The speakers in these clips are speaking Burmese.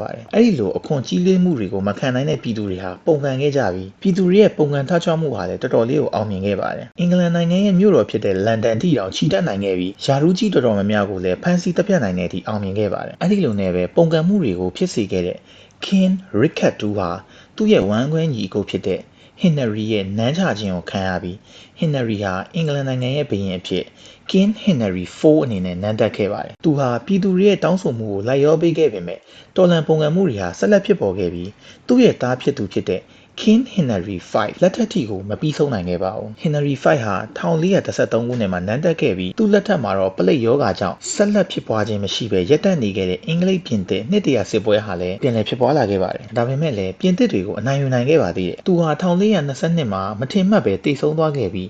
ပါတယ်။အဲ့ဒီလိုအခွန်ကြီးလေးမှုတွေကိုမခံနိုင်တဲ့ပြည်သူတွေဟာပုံကန်ခဲ့ကြပြီးပြည်သူတွေရဲ့ပုံကန်ထချမှုဟာလည်းတော်တော်လေးကိုအောင်မြင်ခဲ့ပါတယ်။အင်္ဂလန်နိုင်ငံရဲ့မြို့တော်ဖြစ်တဲ့လန်ဒန်ထိတောင်ခြိတက်နိုင်ခဲ့ပြီးယာရူးကြီးတော်တော်များများကိုလည်းဖမ်းဆီးတပ်ဖြတ်နိုင်တဲ့အထိအောင်မြင်ခဲ့ပါတယ်။အဲ့ဒီလိုနဲ့ပဲပုံကန်မှုတွေကိုဖြစ်စေခဲ့တဲ့ King Richard II ဟာသူ့ရဲ့ဝမ်းခွဲညီအကိုဖြစ်တဲ့ Henry ရဲ့နန်းချခြင်းကိုခံရပြီး Henry ဟာအင်္ဂလန်နိုင်ငံရဲ့ဘုရင်အဖြစ် King Henry IV အနေနဲ့နန်းတက်ခဲ့ပါတယ်။သူဟာပြည်သူတွေရဲ့တောင်းဆိုမှုကိုလိုက်လျောပေးခဲ့ပေမဲ့တော်လန်ပုံကံမှုတွေဟာဆက်လက်ဖြစ်ပေါ်ခဲ့ပြီးသူ့ရဲ့သားဖြစ်သူဖြစ်တဲ့ King Henry V လက်ထက်ထိကိုမပြီးဆုံးနိုင်ခဲ့ပါဘူး။ Henry V ဟာ1413ခုနှစ်မှာနန်းတက်ခဲ့ပြီးသူ့လက်ထက်မှာတော့ပလိတ်ယောဂါကြောင့်ဆက်လက်ဖြစ်ပွားခြင်းမရှိဘဲရပ်တန့်နေခဲ့တဲ့အင်္ဂလိပ်ပြင်သစ်နှစ်တရာစစ်ပွဲဟာလည်းပြန်လည်ဖြစ်ပွားလာခဲ့ပါတယ်။ဒါပေမဲ့လည်းပြင်သစ်တွေကိုအနိုင်ယူနိုင်ခဲ့ပါသေးတယ်။သူဟာ1422မှာမထင်မှတ်ပဲတိတ်ဆုံးသွားခဲ့ပြီး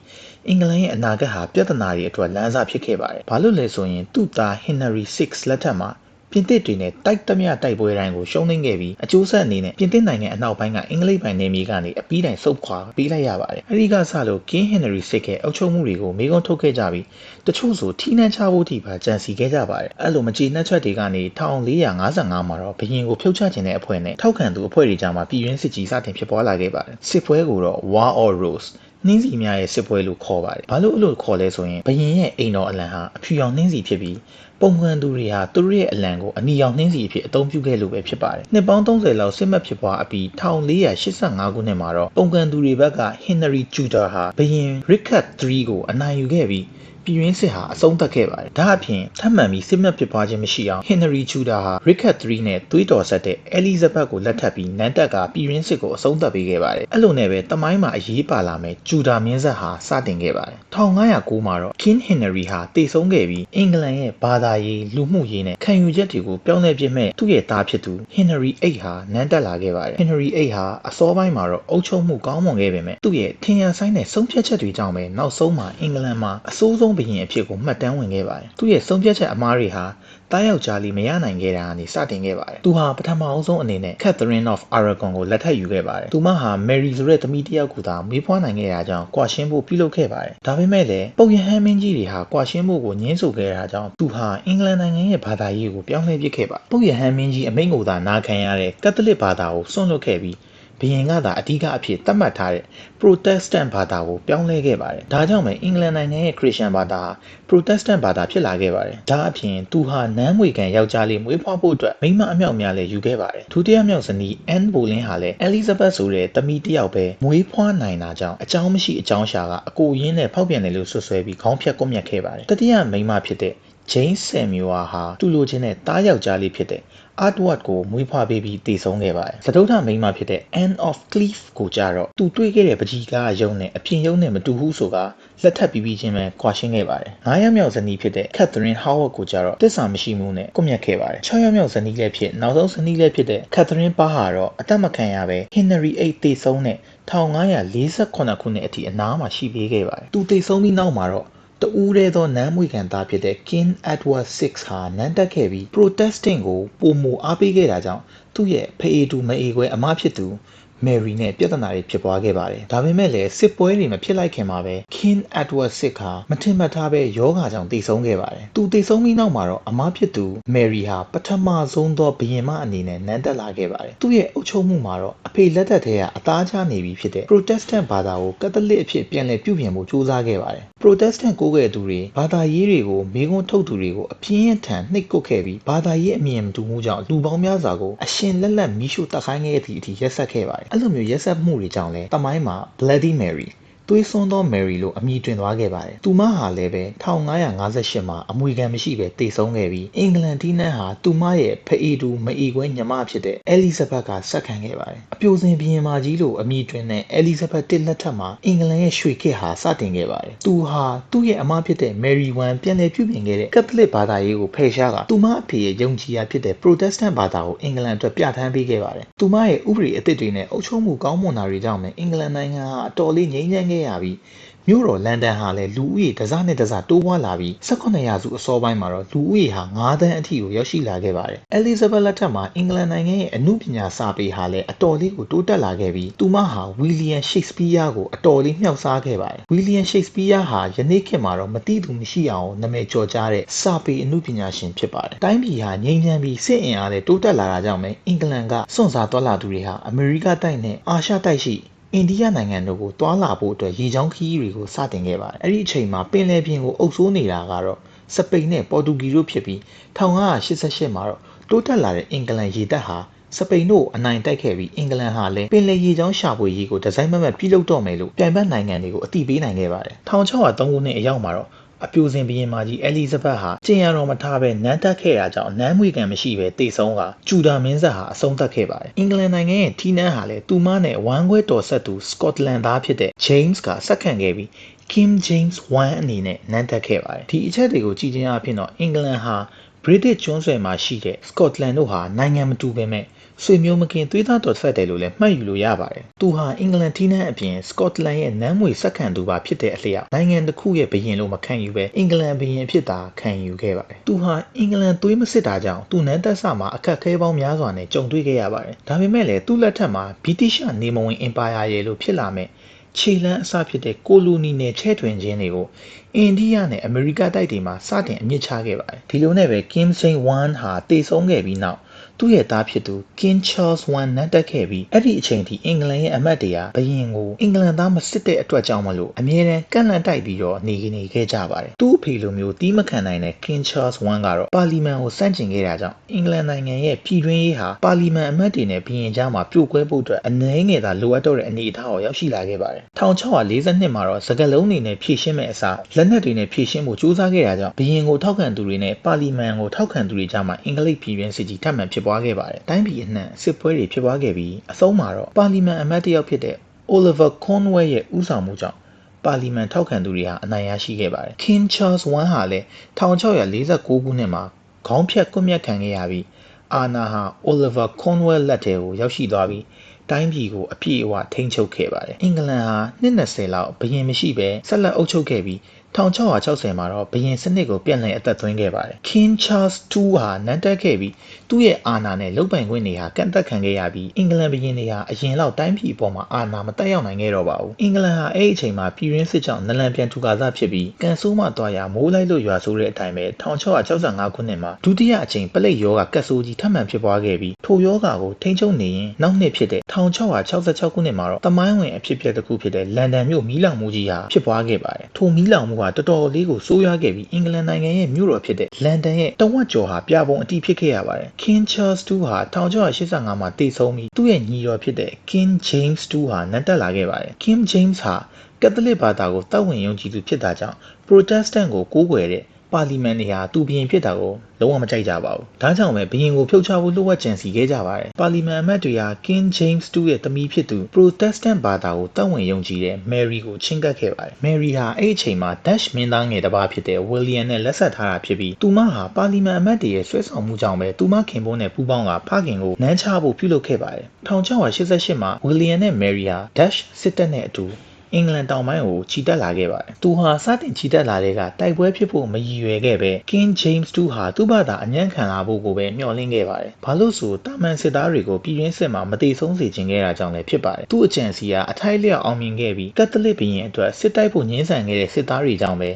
အင်္ဂလန်ရဲ့အနာဂတ်ဟာပြဿနာတွေအတွက်လမ်းစာဖြစ်ခဲ့ပါတယ်။ဘာလို့လဲဆိုရင်သူ့သား Henry VI လက်ထက်မှာ ပြင်သစ်တွေနဲ့တိုက်သမျှတိုက်ပွဲတိုင်းကိုရှုံးနိမ့်ခဲ့ပြီးအကျိုးဆက်အနေနဲ့ပြင်သစ်နိုင်ငံအနောက်ပိုင်းကအင်္ဂလိပ်ပိုင်းနယ်မြေကနေအပြီးတိုင်ဆုတ်ခွာပေးလိုက်ရပါတယ်။အဲဒီကစလို့ King Henry VI ရဲ့အုပ်ချုပ်မှုတွေကိုမေကုန်းထုတ်ခဲ့ကြပြီးတချို့ဆိုထိနှံချဖို့ထိပါကြံစီခဲ့ကြပါတယ်။အဲ့လိုမကြေနှက်ချက်တွေကနေ1455မှာတော့ဘရင်ကိုဖြုတ်ချခြင်းတဲ့အဖွဲ့နဲ့ထောက်ခံသူအဖွဲ့တွေကြားမှာပြည်ရင်းစစ်ကြီးစတင်ဖြစ်ပွားလာခဲ့ပါတယ်။စစ်ပွဲကိုတော့ War of Rose နှင်းစီများရဲ့စစ်ပွဲလို့ခေါ်ပါတယ်။ဘာလို့အဲ့လိုခေါ်လဲဆိုရင်ဘရင်ရဲ့အိမ်တော်အလံဟာအဖြူရောင်နှင်းစီဖြစ်ပြီးပုံမှန်သူတွေဟာသူတို့ရဲ့အလံကိုအနီရောင်နှင်းစီအဖြစ်အသုံးပြုခဲ့လို့ပဲဖြစ်ပါတယ်။နှစ်ပေါင်း30လောက်စစ်မှတ်ဖြစ်ပွားအပြီး1485ခုနှစ်မှာတော့ပုံကန်သူတွေဘက်က Henry Tudor ဟာဘရင် Richard III ကိုအနိုင်ယူခဲ့ပြီး ပြည်ရင်းစစ်ဟာအဆုံးသတ်ခဲ့ပါတယ်။ဒါအပြင်ထပ်မံပြီးစစ်မှတ်ဖြစ်ပွားခြင်းမရှိအောင် Henry Tudor ဟာ Richard III နဲ့သွေးတော်ဆက်တဲ့ Elizabeth ကိုလက်ထပ်ပြီးနန်းတက်ကပြည်ရင်းစစ်ကိုအဆုံးသတ်ပေးခဲ့ပါတယ်။အဲ့လိုနဲ့ပဲတမိုင်းမှာအရေးပါလာမဲ့ Tudor မင်းဆက်ဟာစတင်ခဲ့ပါတယ်။1509မှာတော့ King Henry ဟာတည်ဆုံးခဲ့ပြီးအင်္ဂလန်ရဲ့ဘာသာရေးလူမှုရေးနဲ့ခံယူချက်တွေကိုပြောင်းလဲပြစ်မဲ့သူ့ရဲ့သားဖြစ်သူ Henry VIII ဟာနန်းတက်လာခဲ့ပါတယ်။ Henry VIII ဟာအစောပိုင်းမှာတော့အုပ်ချုပ်မှုကောင်းမွန်ခဲ့ပေမဲ့သူ့ရဲ့ထင်ရဆိုင်တဲ့ဆုံးဖြတ်ချက်တွေကြောင့်ပဲနောက်ဆုံးမှာအင်္ဂလန်မှာအဆိုးဆုံးဘုရင်အဖြစ်ကိုမှတ်တမ်းဝင်ခဲ့ပါတယ်။သူ့ရဲ့ဆုံးဖြတ်ချက်အမားတွေဟာတားယောက်ျားလေးမရနိုင်ခဲ့တာကနေစတင်ခဲ့ပါတယ်။သူဟာပထမအဆုံးအနေနဲ့ Catherine of Aragon ကိုလက်ထပ်ယူခဲ့ပါတယ်။သူမဟာ Mary ဆိုတဲ့သမီးတစ်ယောက်ကိုသာမွေးဖွားနိုင်ခဲ့တာကြောင့်ကွာရှင်းဖို့ပြုလုပ်ခဲ့ပါတယ်။ဒါပေမဲ့လည်းပုပ်ရဟန်းမင်းကြီးတွေဟာကွာရှင်းဖို့ကိုညှင်းဆိုခဲ့တာကြောင့်သူဟာအင်္ဂလန်နိုင်ငံရဲ့ဘာသာရေးကိုပြောင်းလဲပစ်ခဲ့ပါပုပ်ရဟန်းမင်းကြီးအမိန့်ကိုသာနာခံရတဲ့ကက်သလစ်ဘာသာကိုစွန့်လွတ်ခဲ့ပြီး ဘုရင်ကသာအဓိကအဖြစ်သတ်မှတ်ထားတဲ့ Protestant ဘာသာကိုပြောင်းလဲခဲ့ပါတယ်။ဒါကြောင့်ပဲအင်္ဂလန်နိုင်ငံရဲ့ခရစ်ယာန်ဘာသာဟာ Protestant ဘာသာဖြစ်လာခဲ့ပါတယ်။ဒါအပြင်သူဟာနန်းမွေခံယောက်ျားလေးမွေးဖွားဖို့အတွက်မိမအမြောက်များလည်းယူခဲ့ပါတယ်။ဒုတိယမြောက်ဇနီး Anne Boleyn ဟာလည်း Elizabeth ဆိုတဲ့သမီးတစ်ယောက်ပဲမွေးဖွားနိုင်တာကြောင့်အကြောင်းမရှိအကြောင်းရှာကအကိုရင်းနဲ့ဖောက်ပြန်တယ်လို့ဆွဆွဲပြီးခေါင်းဖြတ်ကွပ်မျက်ခဲ့ပါတယ်။တတိယမိန်းမဖြစ်တဲ့ Jane Seymour ဟာသူ့လိုချင်တဲ့တားယောက်ျားလေးဖြစ်တဲ့ Edward ကိုမွေးဖွားပေးပြီးတည်ဆုံးခဲ့ပါတယ်။သတုထမိန်းမဖြစ်တဲ့ Anne of Cleves ကိုကြတော့သူတွေ့ခဲ့တဲ့ပကြီးကားရုံနဲ့အပြင်ရုံနဲ့မတူဘူးဆိုကလက်ထပ်ပြီးပြီးချင်းပဲခွာရှင်းခဲ့ပါတယ်။9ရက်မြောက်ဇနီးဖြစ်တဲ့ Catherine Howard ကိုကြတော့တစ္ဆာမရှိမှုနဲ့ကွပ်မျက်ခဲ့ပါတယ်။6ရက်မြောက်ဇနီးလည်းဖြစ်နောက်ဆုံးဇနီးလည်းဖြစ်တဲ့ Catherine Parr ဟာတော့အသက်မခံရဘဲ Henry VIII တည်ဆုံးတဲ့1548ခုနှစ်အထိအနားမှာရှိပေးခဲ့ပါတယ်။သူတည်ဆုံးပြီးနောက်မှာတော့ တူးရဲသောနန်းမွေခံသားဖြစ်တဲ့ King Edward VI ဟာနန်းတက်ခဲ့ပြီး Protestant ကိုပုံမူအားပေးခဲ့တာကြောင့် သူ့ရဲ့ ဖအေတူမအေခွဲ အမဖြစ်သူ Mary နဲ့ပြဿနာတွေဖြစ်ပွားခဲ့ပါတယ်။ဒါပေမဲ့လည်းစစ်ပွဲတွေမဖြစ်လိုက်ခင်မှာပဲ King Edward VI ဟာမထင်မှတ်ထားပဲယောဂါကြောင့်တည်ဆုံးခဲ့ပါတယ်။သူတည်ဆုံးပြီးနောက်မှာတော့အမဖြစ်သူ Mary ဟာပထမဆုံးသောဘုရင်မအနေနဲ့နန်းတက်လာခဲ့ပါတယ်။သူ့ရဲ့အုပ်ချုပ်မှုမှာတော့အဖေလက်ထက်ထဲကအသားချနေပြီဖြစ်တဲ့ Protestant ဘာသာကိုကက်သလစ်အဖြစ်ပြန်လည်ပြုပြင်ဖို့ကြိုးစားခဲ့ပါတယ်။ Protestant ကိုးကွယ်သူတွေဘာသာရေးတွေကိုမိကုံးထုတ်သူတွေကိုအပြင်းအထန်နှိပ်ကွပ်ခဲ့ပြီးဘာသာရေးအမြင်မတူမှုကြောင့်လူပေါင်းများစွာကိုအရှင်လက်လက်မိရှုတက်ခိုင်းခဲ့သည့်အထိရက်ဆက်ခဲ့ပါတယ်။အဲ့လိုမျိုးရက်ဆက်မှုတွေကြောင့်လဲတမိုင်းမှာ Bloody Mary သွေးစွန်းသော Mary လို့အမည်တွင်သွားခဲ့ပါတယ်။သူမဟာလည်းပဲ1558မှာအမွေခံမရှိပဲတည်ဆုံးခဲ့ပြီးအင်္ဂလန်တီးနန်းဟာသူမရဲ့ဖအေတူမအီခွဲညီမဖြစ်တဲ့ Elizabeth ကဆက်ခံခဲ့ပါတယ်။အပြိုစင်ဘုရင်မကြီးလို့အမည်တွင်တဲ့ Elizabeth တစ်လက်ထက်မှာအင်္ဂလန်ရဲ့ရွှေခေတ်ဟာစတင်ခဲ့ပါတယ်။သူဟာသူ့ရဲ့အမဖြစ်တဲ့ Mary 1ပြန်လည်ပြုပြင်ခဲ့တဲ့ကက်သလစ်ဘာသာရေးကိုဖယ်ရှားကသူမအဖေရဲ့ယုံကြည်ရာဖြစ်တဲ့ Protestant ဘာသာကိုအင်္ဂလန်အတွက်ပြဋ္ဌာန်းပေးခဲ့ပါတယ်။သူမရဲ့ဥပဒေအသစ်တွေနဲ့အုပ်ချုပ်မှုကောင်းမွန်တာတွေကြောင့်လည်းအင်္ဂလန်နိုင်ငံဟာအတော်လေးငြိမ်းချမ်းခဲ့ရပြီးမြို့တော်လန်ဒန်ဟာလည်းလူဦးရေတစ်စနဲ့တစ်စတိုးပွားလာပြီး18ရာစုအစောပိုင်းမှာတော့လူဦးရေဟာ9သန်းအထိကိုရောက်ရှိလာခဲ့ပါတယ်။အဲလီဇဘက်လက်ထက်မှာအင်္ဂလန်နိုင်ငံရဲ့အမှုပညာစာပေဟာလည်းအတော်လေးကိုတိုးတက်လာခဲ့ပြီးသူမဟာဝီလီယံရှိတ်စပီးယားကိုအတော်လေးမြှောက်စားခဲ့ပါတယ်။ဝီလီယံရှိတ်စပီးယားဟာယနေ့ခေတ်မှာတော့မတိသူမရှိအောင်နာမည်ကျော်ကြားတဲ့စာပေအမှုပညာရှင်ဖြစ်ပါတယ်။တိုင်းပြည်ဟာငြိမ်းချမ်းပြီးစစ်အင်အားလည်းတိုးတက်လာတာကြောင့်ပဲအင်္ဂလန်ကစွန့်စားသွားလာသူတွေဟာအမေရိကတိုက်နဲ့အာရှတိုက်ရှိ အိန္ဒိယနိုင်ငံတို့ကိုတွာလာဖို့အတွက်ရေချောင်းခီးတွေကိုစတင်ခဲ့ပါတယ်။အဲ့ဒီအချိန်မှာပင်လယ်ပြင်ကိုအုပ်စိုးနေတာကတော့စပိန်နဲ့ပေါ်တူဂီတို့ဖြစ်ပြီး1588မှာတော့တိုးတက်လာတဲ့အင်္ဂလန်ရေတပ်ဟာစပိန်တို့အနိုင်တိုက်ခဲ့ပြီးအင်္ဂလန်ဟာလည်းပင်လယ်ရေချောင်းရှာဖွေရေးကိုဒီဇိုင်းမမတ်ပြုလုပ်တော့မယ်လို့ပြိုင်ဘက်နိုင်ငံတွေကိုအတိပေးနိုင်ခဲ့ပါတယ်1603ခုနှစ်အရောက်မှာတော့ အပြိုစင်ဘရင်မကြီးအဲလီဇဘက်ဟာကျင်ရတော်မထားပဲနန်းတက်ခဲ့တာကြောင့်နန်းမွေကံမရှိပဲတိတ်ဆုံးကဂျူဒါမင်းဆက်ဟာအဆုံးသတ်ခဲ့ပါတယ်။အင်္ဂလန်နိုင်ငံရဲ့ထီနန်းဟာလည်းသူမနဲ့ဝမ်ခွဲတော်ဆက်သူစကော့တလန်သားဖြစ်တဲ့ James ကဆက်ခံခဲ့ပြီး King James 1အနေနဲ့နန်းတက်ခဲ့ပါတယ်။ဒီအချက်တွေကိုကြည့်ချင်းအဖြစ်တော့အင်္ဂလန်ဟာ British ကျွန်းဆွယ်မှာရှိတဲ့ Scotland တို့ဟာနိုင်ငံမတူပေမဲ့ ဆွေမျိုးမကင်သွေးသားတော်ဆက်တယ်လို့လည်းမှတ်ယူလို့ရပါတယ်။သူဟာအင်္ဂလန်ထီးနှံအပြင်စကော့တလန်ရဲ့နန်းမွေဆက်ခံသူပါဖြစ်တဲ့အလျောက်နိုင်ငံတစ်ခုရဲ့ဘရင်လို့မခံယူပဲအင်္ဂလန်ဘရင်ဖြစ်တာခံယူခဲ့ပါတယ်။သူဟာအင်္ဂလန်သွေးမစစ်တာကြောင့်သူနန်းသက်ဆမှာအခက်အခဲပေါင်းများစွာနဲ့ကြုံတွေ့ခဲ့ရပါတယ်။ဒါပေမဲ့လည်းသူ့လက်ထက်မှာဗြိတိရှနေမဝင်အင်ပါယာရဲ့လို့ဖြစ်လာမဲ့ခြေလန်းအစဖြစ်တဲ့ကိုလိုနီနယ်ချဲ့ထွင်ခြင်းတွေကိုအိန္ဒိယနဲ့အမေရိကတိုက်တွေမှာစတင်အမြင့်ချခဲ့ပါတယ်။ဒီလိုနဲ့ပဲ Kim Jong Un ဟာတည်ဆုံးခဲ့ပြီးနောက် သူ့ရဲ့သားဖြစ်သူ King Charles I နတ်တက်ခဲ့ပြီးအဲ့ဒီအချိန်ထိအင်္ဂလန်ရဲ့အမတ်တွေကဘရင်ကိုအင်္ဂလန်သားမစစ်တဲ့အတွက်ကြောင့်မလို့အမြဲတမ်းကန့်လန့်တိုက်ပြီးတော့နေနေခဲ့ကြပါတယ်။သူ့အဖေလိုမျိုးတီးမခံနိုင်တဲ့ King Charles I ကတော့ပါလီမန်ကိုစန့်ကျင်ခဲ့တာကြောင့်အင်္ဂလန်နိုင်ငံရဲ့ပြည်တွင်းရေးဟာပါလီမန်အမတ်တွေနဲ့ဘရင်ကြားမှာပြိုကွဲဖို့အတွက်အနှဲငယ်သာလိုအပ်တော့တဲ့အနေအထားကိုရောက်ရှိလာခဲ့ပါတယ်။1642မှာတော့စကလုံးတွေနဲ့ဖြည့်ရှင်းမဲ့အစားလက်နက်တွေနဲ့ဖြည့်ရှင်းဖို့ကြိုးစားခဲ့တာကြောင့်ဘရင်ကိုထောက်ခံသူတွေနဲ့ပါလီမန်ကိုထောက်ခံသူတွေကြားမှာအင်္ဂလိပ်ပြည်တွင်းစစ်ကြီးထပ်မံဖြစ်ပွားခဲ့ပါတယ်။တိုင်းပြည်အနှံ့စစ်ပွဲတွေဖြစ်ပွားခဲ့ပြီးအဆုံးမှာတော့ပါလီမန်အမတ်တယောက်ဖြစ်တဲ့ Oliver Cromwell ရဲ့ဦးဆောင်မှုကြောင့်ပါလီမန်ထောက်ခံသူတွေဟာအနိုင်ရရှိခဲ့ပါတယ်။ King Charles I ဟာလည်း1649ခုနှစ်မှာခေါင်းဖြတ်ကွပ်မျက်ခံခဲ့ရပြီးအာနာဟာ Oliver Cromwell လက်ထဲကိုရောက်ရှိသွားပြီးတိုင်းပြည်ကိုအပြည့်အဝထိန်းချုပ်ခဲ့ပါတယ်။အင်္ဂလန်ဟာနှစ်20လောက်ဘရင်မရှိဘဲဆက်လက်အုပ်ချုပ်ခဲ့ပြီး 1660မှာတော့ဘရင်စနစ်ကိုပြန်လည်အသက်သွင်းခဲ့ပါတယ်။ King Charles II ဟာနန်းတက်ခဲ့ပြီးသူ့ရဲ့အာဏာနဲ့လုပ်ပိုင်ခွင့်တွေဟာကန့်သတ်ခံခဲ့ရပြီးအင်္ဂလန်ဘရင်တွေဟာအရင်လောက်တိုင်းပြည်အပေါ်မှာအာဏာမတက်ရောက်နိုင်ခဲ့တော့ပါဘူး။အင်္ဂလန်ဟာအဲ့ဒီအချိန်မှာပြည်ရင်းစစ်ကြောင့်နလန်ပြန်ထူကားစားဖြစ်ပြီးကန်ဆိုးမှသွားရမိုးလိုက်လို့ရွာဆိုးတဲ့အတိုင်းပဲ1665ခုနှစ်မှာဒုတိယအချိန်ပလိတ်ယောဂကတ်ဆိုးကြီးထပ်မံဖြစ်ပွားခဲ့ပြီးထိုယောဂကိုထိန်းချုပ်နေရင်နောက်နှစ်ဖြစ်တဲ့1666ခုနှစ်မှာတော့တမိုင်းဝင်အဖြစ်အပျက်တစ်ခုဖြစ်တဲ့လန်ဒန်မြို့မီးလောင်မှုကြီးဟာဖြစ်ပွားခဲ့ပါတယ်။ထိုမီးလောင်မှုကတော်တော်လေးကိုဆိုးရွားခဲ့ပြီးအင်္ဂလန်နိုင်ငံရဲ့မြို့တော်ဖြစ်တဲ့လန်ဒန်ရဲ့တဝက်ကျော်ဟာပြပုံအတိဖြစ်ခဲ့ရပါတယ်။ King Charles II ဟာ1685မှာတည်ဆုံးပြီးသူ့ရဲ့ညီတော်ဖြစ်တဲ့ King James II ဟာနတ်တက်လာခဲ့ပါတယ်။ King James ဟာကက်သလစ်ဘာသာကိုတောက်ဝင်ယုံကြည်သူဖြစ်တာကြောင့် Protestant ကိုကိုးကွယ်တဲ့ ပါလီမန်တွေဟာသူဘရင်ဖြစ်တာကိုလုံးဝမကြိုက်ကြပါဘူး။ဒါကြောင့်ပဲဘရင်ကိုဖြုတ်ချဖို့လှုပ်ဝက်ကြံစီခဲ့ကြပါတယ်။ပါလီမန်အမတ်တွေဟာ King James II ရဲ့သမီးဖြစ်သူ Protestant ဘာသာကိုတောက်ဝင်ယုံကြည်တဲ့ Mary ကိုချင်းကပ်ခဲ့ပါတယ်။ Mary ဟာအဲ့အချိန်မှာ Dutch မင်းသားငယ်တစ်ပါးဖြစ်တဲ့ William နဲ့လက်ဆက်ထားတာဖြစ်ပြီးသူမဟာပါလီမန်အမတ်တွေရဲ့ဆွဲဆောင်မှုကြောင့်ပဲသူမခင်ပွန်းနဲ့ပူးပေါင်းကဖခင်ကိုနန်းချဖို့ပြုလုပ်ခဲ့ပါတယ်။1688မှာ William နဲ့ Mary ဟာ Dutch စစ်တပ်နဲ့အတူ အင်္ဂလန်တောင်ပိုင်းကိုခြိတက်လာခဲ့ပါတယ်။သူဟာစတင်ခြိတက်လာတဲ့ကတိုက်ပွဲဖြစ်ဖို့မရည်ရွယ်ခဲ့ပဲ King James II ဟာသူ့ဘာသာအညံ့ခံလာဖို့ကိုပဲမျှော်လင့်ခဲ့ပါတယ်။ဘာလို့ဆိုတာမန်စစ်သားတွေကိုပြည်ရင်းစစ်မှာမတိဆုံးစေခြင်းခဲ့တာကြောင့်လည်းဖြစ်ပါတယ်။သူ့အကြံစီကအထိုက်လျောက်အောင်မြင်ခဲ့ပြီးကက်သလစ်ဘုရင်အတွက်စစ်တိုက်ဖို့ညှင်းဆန်ခဲ့တဲ့စစ်သားတွေကြောင့်ပဲ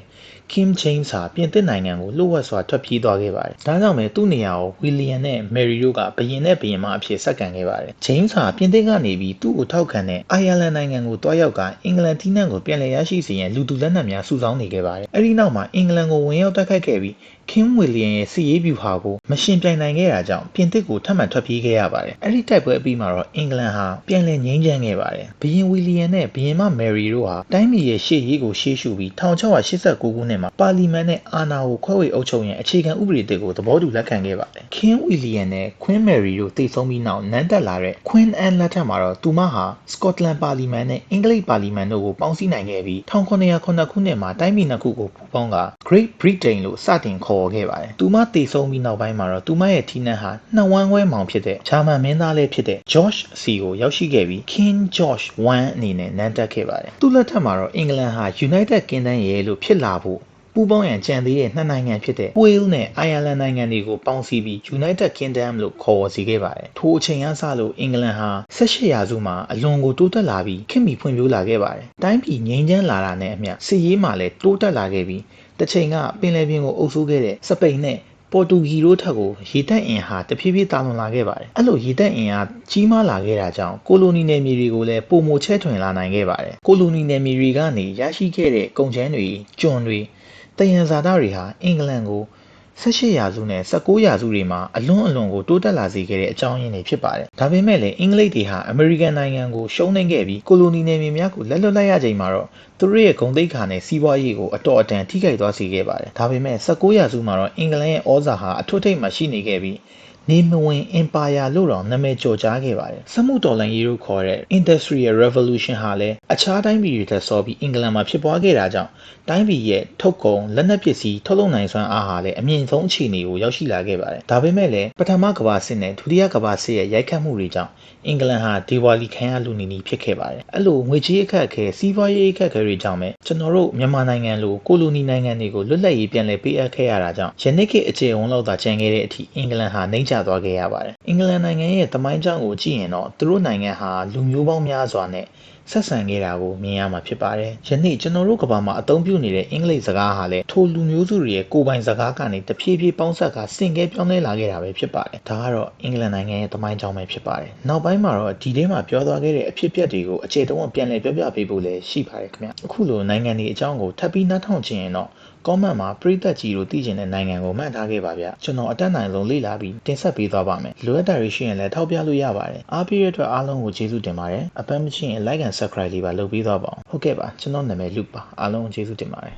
Kim James ဟာပြင်သစ်နိုင်ငံကိုလှုပ်ဝက်စွာထွက်ပြေးသွားခဲ့ပါတယ်။ဒါကြောင့်ပဲသူ့နေရာကို William နဲ့ Mary တို့ကဘုရင်နဲ့ဘုရင်မအဖြစ်ဆက်ကန်ခဲ့ပါတယ်။ James ဟာပြင်သစ်ကနေပြီးသူ့ကိုထောက်ခံတဲ့ Ireland နိုင်ငံကိုတွားရောက်ကအင်္ဂလန်တီးနှံကိုပြန်လည်ရရှိစေရန်လူသူလက်နက်များစုဆောင်းနေခဲ့ပါတယ်။အဲဒီနောက်မှာအင်္ဂလန်ကိုဝင်ရောက်တိုက်ခိုက်ခဲ့ပြီး King William ရဲ့စီရေးဗျူဟာကိုမရှင်ပြိုင်နိုင်ခဲ့တာကြောင့်ပြင်သစ်ကိုထပ်မံထွက်ပြေးခဲ့ရပါတယ်။အဲဒီတိုက်ပွဲအပြီးမှာတော့အင်္ဂလန်ဟာပြန်လည်ငြိမ်းချမ်းခဲ့ပါတယ်။ဘုရင် William နဲ့ဘုရင်မ Mary တို့ဟာတိုင်းပြည်ရဲ့ရှေ့ရေးကိုရှေ့ရှုပြီး1689ခုနှစ်မှာပါလီမန်နဲ့အာဏာကိုခွဲဝေအုပ်ချုပ်ရန်အခြေခံဥပဒေတွေကိုသဘောတူလက်ခံခဲ့ပါတယ်။ King William နဲ့ Queen Mary တို့တည်ဆုံပြီးနောက်နန်းတက်လာတဲ့ Queen Anne လက်ထက်မှာတော့သူမဟာ Scotland ပါလီမန်နဲ့အင်္ဂလိပ်ပါလီမန်တို့ကိုပေါင်းစည်းနိုင်ခဲ့ပြီး1909ခုနှစ်မှာတိုင်းပြည်နှစ်ခုကိုပူးပေါင်းက Great Britain လို့စတင်ခေါ်ပေါ်ခဲ့ပါတယ်သူမတည်ဆုံးပြီးနောက်ပိုင်းမှာတော့သူမရဲ့ထီးနှံဟာနှဝမ်းခွဲမောင်ဖြစ်တဲ့ဂျာမန်မင်းသားလေးဖြစ်တဲ့ George C ကိုရောက်ရှိခဲ့ပြီး King George 1အနေနဲ့နန်းတက်ခဲ့ပါတယ်သူ့လက်ထက်မှာတော့အင်္ဂလန်ဟာ United Kingdom ရဲ့လို့ဖြစ်လာဖို့ပူးပေါင်းရန်ကြံသေးတဲ့နှစ်နိုင်ငံဖြစ်တဲ့ Wales နဲ့ Ireland နိုင်ငံတွေကိုပေါင်းစည်းပြီး United Kingdom လို့ခေါ်ဝေါ်စေခဲ့ပါတယ်။ထိုအချိန်ကစလို့အင်္ဂလန်ဟာ18ရာစုမှာအလွန်ကိုတိုးတက်လာပြီးခင်မီဖွံ့ဖြိုးလာခဲ့ပါတယ်။တိုင်းပြည်ငြိမ်းချမ်းလာတာနဲ့အမျှစစ်ရေးမှာလည်းတိုးတက်လာခဲ့ပြီး တစ်ချိန်ကပင်လယ်ပြင်ကိုအုပ်စိုးခဲ့တဲ့စပိန်နဲ့ပေါ်တူဂီတို့ထက်ကိုရေတပ်အင်ဟာတဖြည်းဖြည်းတာလွန်လာခဲ့ပါတယ်။အဲ့လိုရေတပ်အင်အားကြီးမားလာခဲ့တာကြောင့်ကိုလိုနီနယ်မြေတွေကိုလည်းပုံမချဲထွင်လာနိုင်ခဲ့ပါတယ်။ကိုလိုနီနယ်မြေတွေကနေရရှိခဲ့တဲ့ကုန်ချမ်းတွေကျွန်းတွေတယံဇာတတွေဟာအင်္ဂလန်ကို 18ရာစုနဲ့19ရာစုတွေမှာအလွန်အလွန်ကိုတိုးတက်လာစေခဲ့တဲ့အကြောင်းရင်းတွေဖြစ်ပါတယ်။ဒါပေမဲ့လည်းအင်္ဂလိပ်တွေဟာအမေရိကန်နိုင်ငံကိုရှုံးနိမ့်ခဲ့ပြီးကိုလိုနီနယ်မြေများကိုလက်လွတ်လိုက်ရချိန်မှာတော့သူတို့ရဲ့ဂုဏ်သိက္ခာနဲ့စီးပွားရေးကိုအတော်အတန်ထိခိုက်သွားစေခဲ့ပါတယ်။ဒါပေမဲ့19ရာစုမှာတော့အင်္ဂလန်ရဲ့ဩဇာဟာအထွတ်ထိပ်မှာရှိနေခဲ့ပြီး နေမဝင်အင်ပါယာလို့တော့နာမည်ကျော်ကြားခဲ့ပါတယ်။စမှုတော်လန်ရေးလို့ခေါ်တဲ့ Industrial Revolution ဟာလည်းအခြားတိုင်းပြည်တွေထက်စောပြီးအင်္ဂလန်မှာဖြစ်ပွားခဲ့တာကြောင့်တိုင်းပြည်ရဲ့ထုတ်ကုန်လက်နက်ပစ္စည်းထုတ်လုပ်နိုင်စွမ်းအားဟာလည်းအမြင့်ဆုံးအခြေအနေကိုရောက်ရှိလာခဲ့ပါတယ်။ဒါပေမဲ့လည်းပထမကမ္ဘာစစ်နဲ့ဒုတိယကမ္ဘာစစ်ရဲ့ရိုက်ခတ်မှုတွေကြောင့်အင်္ဂလန်ဟာဒေဝါလီခံရလူနေနေဖြစ်ခဲ့ပါတယ်။အဲ့လိုငွေကြေးအခက်အခဲစီးပွားရေးအခက်အခဲတွေကြောင့်ပဲကျွန်တော်တို့မြန်မာနိုင်ငံလိုကိုလိုနီနိုင်ငံတွေကိုလွတ်လပ်ရေးပြန်လည်ပေးအပ်ခဲ့ရတာကြောင့်ယနေ့ခေတ်အခြေအဝန်းလောက်သာကျန်ခဲ့တဲ့အထိအင်္ဂလန်ဟာနှိမ့်ချသွားခဲ့ရပါတယ်။အင်္ဂလန်နိုင်ငံရဲ့တမိုင်းကြောင်းကိုကြည့်ရင်တော့သူတို့နိုင်ငံဟာလူမျိုးပေါင်းများစွာနဲ့ဆက်ဆံခဲ့တာကိုမြင်ရမှာဖြစ်ပါတယ်။ယနေ့ကျွန်တော်တို့ကမ္ဘာမှာအသုံးပြုနေတဲ့အင်္ဂလိပ်စကားဟာလည်းထိုလူမျိုးစုတွေရဲ့ကိုယ်ပိုင်စကားကနေတဖြည်းဖြည်းပေါင်းစပ်ကဆင့်ကဲပြောင်းလဲလာခဲ့တာပဲဖြစ်ပါတယ်။ဒါကတော့အင်္ဂလန်နိုင်ငံရဲ့တမိုင်းကြောင်းပဲဖြစ်ပါတယ်။နောက်ပိုင်းမှာတော့ဒီထဲမှာပြောသွားခဲ့တဲ့အဖြစ်အပျက်တွေကိုအခြေတုံးပြန်လည်ပြောပြပေးဖို့လည်းရှိပါတယ်ခင်ဗျ။အခုလိုနိုင်ငံတွေအကြောင်းကိုထပ်ပြီးနှားထောင်ခြင်းရင်တော့ comment မှာပရိသတ်ကြီးတို့သိကျင်တဲ့နိုင်ငံကိုမှတ်ထားခဲ့ပါဗျကျွန်တော်အတက်နိုင်ဆုံးလေ့လာပြီးတင်ဆက်ပေးသွားပါမယ်လိုအပ်တာတွေရှိရင်လည်းထောက်ပြလို့ရပါတယ်အားပေးရတဲ့အတွက်အားလုံးကိုကျေးဇူးတင်ပါတယ်အပန်းမရှိရင် like and subscribe လေးပါလုပ်ပေးသွားပါအောင်ဟုတ်ကဲ့ပါကျွန်တော်နာမည် Luke ပါအားလုံးကိုကျေးဇူးတင်ပါတယ်